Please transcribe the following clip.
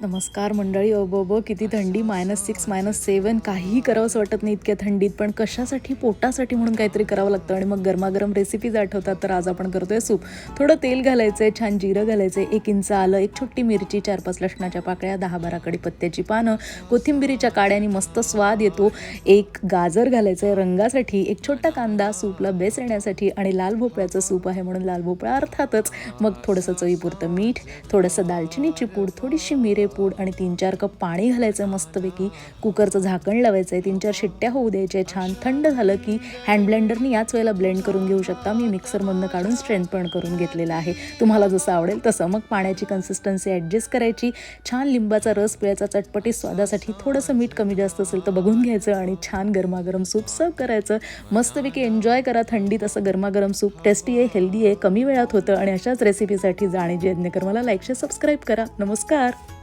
नमस्कार मंडळी अबोबो किती थंडी मायनस सिक्स मायनस सेवन काहीही करावंसं वाटत नाही इतक्या थंडीत पण कशासाठी पोटासाठी म्हणून काहीतरी करावं लागतं. आणि मग गरमागरम रेसिपीज आठवतात तर आज आपण करतोय सूप. थोडं तेल घालायचं आहे छान जिरं घालायचं आहे एक इंच आलं एक छोटी मिरची चार पाच लसणाच्या पाकळ्या दहा बारा कडीपत्त्याची पानं कोथिंबिरीच्या काड्याने मस्त स्वाद येतो. एक गाजर घालायचं आहे रंगासाठी एक छोटा कांदा सूपला बेस येण्यासाठी आणि लाल भोपळ्याचं सूप आहे म्हणून लाल भोपळा अर्थातच. मग थोडंसं चवीपुरतं मीठ थोडंसं दालचिनीची पूड थोडीशी मिरे पूड आणि तीन चार कप पाणी घालायचं मस्तपैकी. कुकरचं झाकण लावायचं आहे तीन चार शिट्ट्या होऊ द्यायच्या. छान थंड झालं की हँड ब्लेंडरनी याच वेळेला ब्लेंड करून घेऊ शकता. मी मिक्सरमधनं काढून स्ट्रेंथ पण करून घेतलेला आहे. तुम्हाला जसं आवडेल तसं मग पाण्याची कन्सिस्टन्सी ॲडजस्ट करायची. छान लिंबाचा रस पिळायचा चटपटी स्वादासाठी थोडंसं मीठ कमी जास्त असेल तर बघून घ्यायचं आणि छान गरमागरम सूप सर्व करायचं. मस्तपैकी एन्जॉय करा. थंडीत असं गरमागरम सूप. टेस्टी आहे हेल्दी आहे कमी वेळात होतं आणि अशाच रेसिपीसाठी जाणे यज्ञकर मला लाईक शेअर सबस्क्राईब करा. नमस्कार.